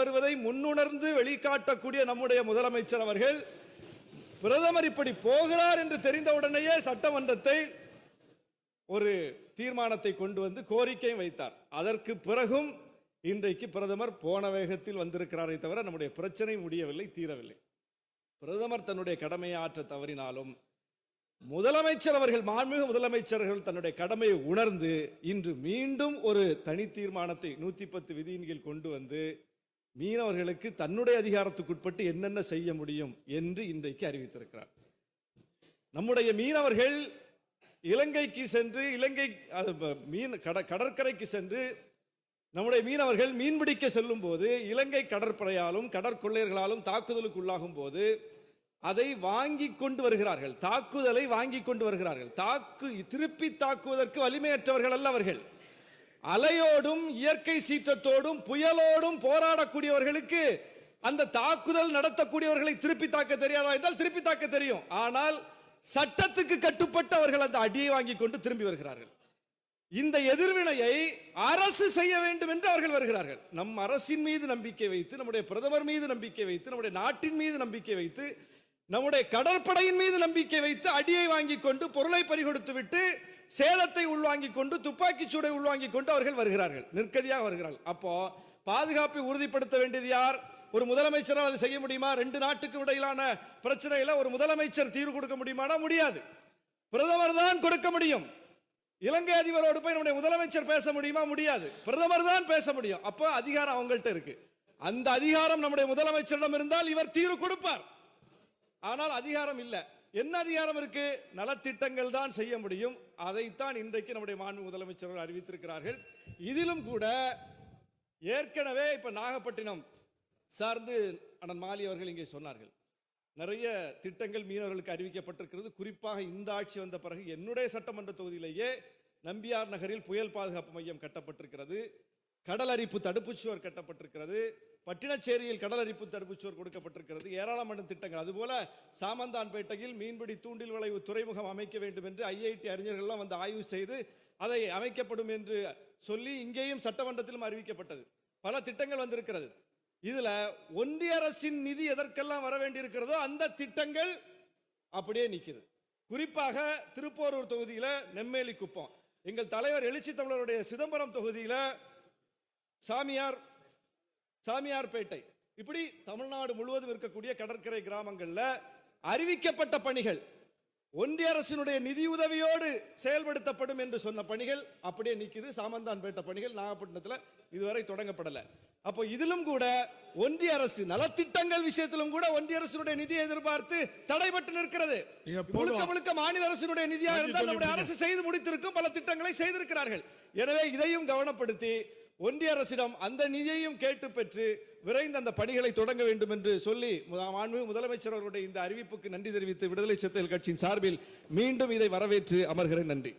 வருவதை முன்னுணர்ந்து வெளிக்காட்டக்கூடிய நம்முடைய முதலமைச்சர் அவர்கள் பிரதமர் இப்படி போகிறார் என்று தெரிந்தவுடனேயே சட்டமன்றத்தை ஒரு தீர்மானத்தை கொண்டு வந்து கோரிக்கையும் வைத்தார். அதற்கு பிறகும் இன்றைக்கு பிரதமர் போன வேகத்தில் வந்திருக்கிறாரே தவிர நம்முடைய பிரச்சனை முடியவில்லை தீரவில்லை. பிரதமர் தன்னுடைய கடமையை ஆற்ற தவறினாலும் முதலமைச்சர் அவர்கள் மாண்புமிகு முதலமைச்சர்கள் தன்னுடைய கடமையை உணர்ந்து இன்று மீண்டும் ஒரு தனி தீர்மானத்தை நூத்தி பத்து விதியின் கீழ் கொண்டு வந்து மீனவர்களுக்கு தன்னுடைய அதிகாரத்துக்குட்பட்டு என்னென்ன செய்ய முடியும் என்று இன்றைக்கு அறிவித்திருக்கிறார். நம்முடைய மீனவர்கள் இலங்கைக்கு சென்று இலங்கை மீன் கட கடற்கரைக்கு சென்று நம்முடைய மீனவர்கள் மீன்பிடிக்க செல்லும் போது இலங்கை கடற்படையாலும் கடற்கொள்ளையர்களாலும் தாக்குதலுக்கு உள்ளாகும் போது அதை வாங்கி கொண்டு வருகிறார்கள். தாக்குதலை வாங்கி கொண்டு வருகிறார்கள். தாக்கு திருப்பி தாக்குவதற்கு வலிமையற்றவர்கள் அல்ல அவர்கள். அலையோடும் இயற்கை சீற்றத்தோடும் புயலோடும் போராடக்கூடியவர்களுக்கு அந்த தாக்குதல் நடத்தக்கூடியவர்களை திருப்பி தாக்க தெரியாதா என்றால் திருப்பி தாக்க தெரியும். ஆனால் சட்டத்துக்கு கட்டுப்பட்டு அவர்கள் அந்த அடியை வாங்கி கொண்டு திரும்பி வருகிறார்கள். இந்த எதிர்வினையை அரசு செய்ய வேண்டும் என்று அவர்கள் வருகிறார்கள். நம் அரசின் மீது நம்பிக்கை வைத்து நம்முடைய பிரதமர் மீது நம்பிக்கை வைத்து நம்முடைய நாட்டின் மீது நம்பிக்கை வைத்து நம்முடைய கடற்படையின் மீது நம்பிக்கை வைத்து அடியை வாங்கி கொண்டு பொருளை பறிகொடுத்து விட்டு சேதத்தை உள்வாங்கிக் கொண்டு துப்பாக்கிச் சூடை உள்வாங்கிக் கொண்டு அவர்கள் வருகிறார்கள். நிற்கதியாக வருகிறார்கள். அப்போ பாதுகாப்பை உறுதிப்படுத்த வேண்டியது யார்? ஒரு முதலமைச்சரால் அதை செய்ய முடியுமா? ரெண்டு நாட்டுக்கும் இடையிலான பிரச்சனையில ஒரு முதலமைச்சர் தீர்வு கொடுக்க முடியுமானா? முடியாது. பிரதமர் தான் கொடுக்க முடியும். இலங்கை அதிபரோடு போய் நம்முடைய முதலமைச்சர் பேச முடியுமா? முடியாது. பிரதமர் தான் பேச முடியும். அப்போ அதிகாரம் அவங்கள்ட்ட இருக்கு. அந்த அதிகாரம் நம்முடைய முதலமைச்சரிடம் இருந்தால் இவர் தீர்வு கொடுப்பார். ஆனால் அதிகாரம் இல்லை. என்ன அதிகாரம் இருக்கு? நலத்திட்டங்கள் தான் செய்ய முடியும். அதைத்தான் இன்றைக்கு நம்முடைய மாண்பு முதலமைச்சர்கள் அறிவித்திருக்கிறார்கள். இதிலும் கூட ஏற்கனவே இப்ப நாகப்பட்டினம் சார்ந்து அண்ணன் மாலி அவர்கள் இங்கே சொன்னார்கள். நிறைய திட்டங்கள் மீனவர்களுக்கு அறிவிக்கப்பட்டிருக்கிறது. குறிப்பாக இந்த ஆட்சி வந்த பிறகு என்னுடைய சட்டமன்ற தொகுதியிலேயே நம்பியார் நகரில் புயல் பாதுகாப்பு மையம் கட்டப்பட்டிருக்கிறது. கடல் அரிப்பு தடுப்புச் சுவர் கட்டப்பட்டிருக்கிறது. பட்டினச்சேரியில் கடல் அரிப்பு தடுப்புச் சுவர் கொடுக்கப்பட்டிருக்கிறது. ஏராளமான திட்டங்கள். அதுபோல சாமந்தான்பேட்டையில் மீன்பிடி தூண்டில் வளைவு துறைமுகம் அமைக்க வேண்டும் என்று ஐஐடி அறிஞர்கள்லாம் வந்து ஆய்வு செய்து அதை அமைக்கப்படும் என்று சொல்லி இங்கேயும் சட்டமன்றத்திலும் அறிவிக்கப்பட்டது. பல திட்டங்கள் வந்திருக்கிறது. இதுல ஒன்றிய அரசின் நிதி எதற்கெல்லாம் வர வேண்டியிருக்கிறதோ அந்த திட்டங்கள் அப்படியே நிக்குது. குறிப்பாக திருப்போரூர் தொகுதியில நெம்மேலி குப்பம். எங்கள் தலைவர் எழுச்சி தமிழருடைய சிதம்பரம் தொகுதியில சாமியார் சாமியார்பேட்டை. இப்படி தமிழ்நாடு முழுவதும் இருக்கக்கூடிய கடற்கரை கிராமங்கள்ல அறிவிக்கப்பட்ட பணிகள் ஒன்றிய அரசினுடைய நிதியுதவியோடு செயல்படுத்தப்படும் என்று சொன்ன பணிகள் அப்படியே நிக்குது. சாமந்தான்பேட்டை பணிகள் நாகப்பட்டினத்தில் இதுவரை தொடங்கப்படல. அப்போ இதிலும் கூட ஒன்றிய அரசு நலத்திட்டங்கள் விஷயத்திலும் கூட ஒன்றிய அரசினுடைய நிதியை எதிர்பார்த்து தடைபட்டு நிற்கிறது. முழுக்க முழுக்க மாநில அரசினுடைய நிதியாக இருந்தால் நம்முடைய. அரசு செய்து முடித்திருக்கும் பல திட்டங்களை செய்திருக்கிறார்கள். எனவே இதையும் கவனப்படுத்தி ஒன்றிய அரசிடம் அந்த நிதியையும் கேட்டு பெற்று விரைந்து அந்த பணிகளை தொடங்க வேண்டும் என்று சொல்லி மாண்பு முதலமைச்சர் அவர்களுடைய இந்த அறிவிப்புக்கு நன்றி தெரிவித்து விடுதலை சிறுத்தைகள் கட்சியின் சார்பில் மீண்டும் இதை வரவேற்று அமர்கிறேன். நன்றி.